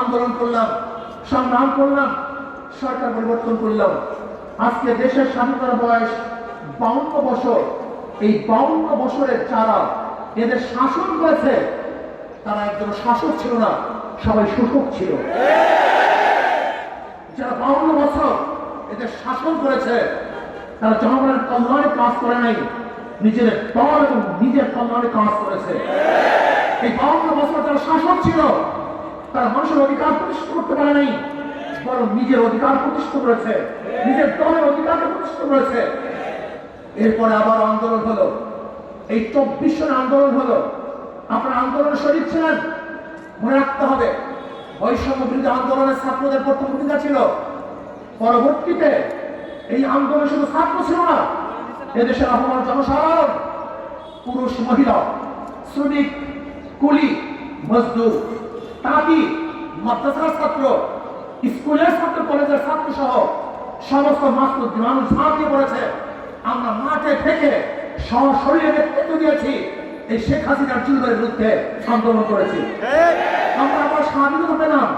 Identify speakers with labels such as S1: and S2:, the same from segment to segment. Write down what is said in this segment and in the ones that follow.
S1: আন্দোলন করলাম, সংগ্রাম করলাম, সরকার পরিবর্তন করলাম। আজকে দেশের স্বাধীনতার বয়স বাউন্ন বছর। এই বাউন্ন বছরের যারা এদের শাসন করেছে, তারা একজন শাসক ছিল না, সবাই শোষক ছিল। যারা বাউন্ন বছর এদের শাসন করেছে, তারা জনগণের কল্যাণে কাজ করে নাই নিজের দল এবং নিজের কল্যাণে কাজ করেছে। এই বাউন্ন বছর যারা শাসক ছিল তারা মানুষের অধিকার প্রতিষ্ঠা করতে পারে নাই, বরং নিজের অধিকার প্রতিষ্ঠা করেছে, নিজের দলের অধিকারকে প্রতিষ্ঠা করেছে। এরপরে আবার আন্দোলন হলো। এই চব্বিশ সনের আন্দোলন হলো। আপনার আন্দোলনে শরীর ছিলেন, মনে রাখতে হবে। বৈষম্য বিরোধী আন্দোলনের ছাত্রদের প্রথম ভূমিকা ছিল। পরবর্তীতে এই আন্দোলনে শুধু ছাত্র ছিল না, এদেশের আহ্বান জনসাধারণ, পুরুষ, মহিলা, শ্রমিক, কুলি, মজদুর তাঁতি মাদ্রাসার ছাত্র, স্কুলের ছাত্র, কলেজের ছাত্র সহ সমস্ত মাত্র মানুষ ঝাঁপিয়ে পড়েছে আমরা মাঠে থেকে সশরীরে নেতৃত্ব দিয়েছি, এই শেখ হাসিনার জুলুমের বিরুদ্ধে আন্দোলন করেছি। আমরা আবার স্বাধীনতা পেলাম,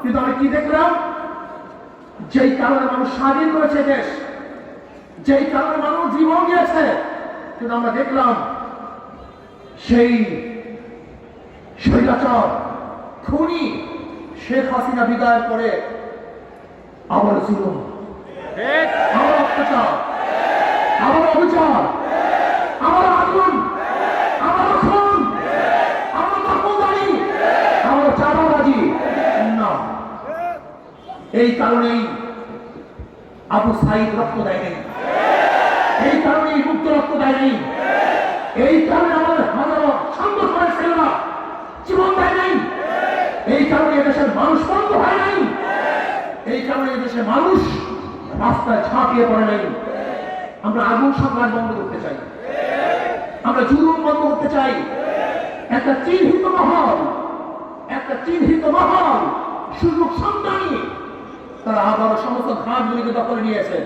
S1: কিন্তু আমি কি দেখলাম? যেই কারণে মানুষ স্বাধীন করেছে দেশ, যেই কারণে মানুষ জীবন দিয়েছে, কিন্তু আমরা দেখলাম সেই স্বৈরাচার খুনি শেখ হাসিনা বিদায়ের পরে আবার জুলুম আবার অত্যাচার। আবার অবিচার। আবার আগুন। আবার খুন। আবার দখলদারি আবার চাঁদাবাজি। না। এই কারণেই আবু সাইদ রক্ত দেয়নি এই কারণেই মুক্ত রক্ত দেয়নি এই কারণে আমাদের হাজারো সংগঠনের ছেলেরা জীবন দেয় নাই এই কারণে এদেশের মানুষ বন্ধ হয় নাই। এই কারণে এদেশের মানুষ রাস্তায় ঝাঁপিয়ে পড়ে নাই। আমরা আগুন সংঘাত বন্ধ করতে চাই। আমরা জুলুম বন্ধ করতে চাই। একটা চিহ্নিত মহল, একটা চিহ্নিত মহল, সুযোগ সন্তানী তারা আবারও সমস্ত ঘাটগুলিকে দখলে নিয়েছে।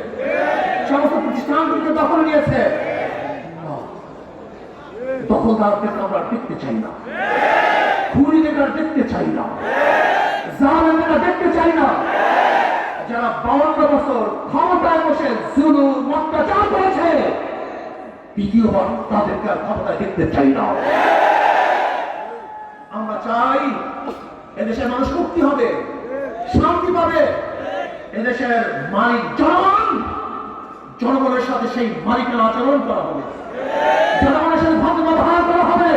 S1: সমস্ত প্রতিষ্ঠানগুলিকে দখলে নিয়েছে। দখলদারদের আমরা দেখতে চাই না। আর দেখতে চাই না। জালেমেরা দেখতে চাই না। যারা বাউন্ন বছর ক্ষমতায় বসে জুলুম, অত্যাচার করেছে দ্বিতীয়বার তাদেরকে আর ক্ষমতায় দেখতে চাই না। আমরা চাই এদেশের মানুষ মুক্তি হবে, শান্তি পাবে। এদেশের মালিক জনগণ, জনগণের সাথে সেই মালিকের আচরণ করা হবে জনগণের সাথে ভদ্র ব্যবহার করা হবে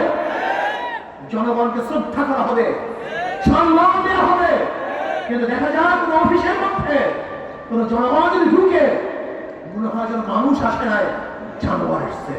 S1: জনগণকে শ্রদ্ধা করা হবে, সম্মান দেওয়া হবে। কিন্তু দেখা যায় কোনো অফিসের মধ্যে কোনো জনগণ যদি ঢুকে, মনে হয় যেন মানুষ আসে নাই, জানোয়ার এসছে।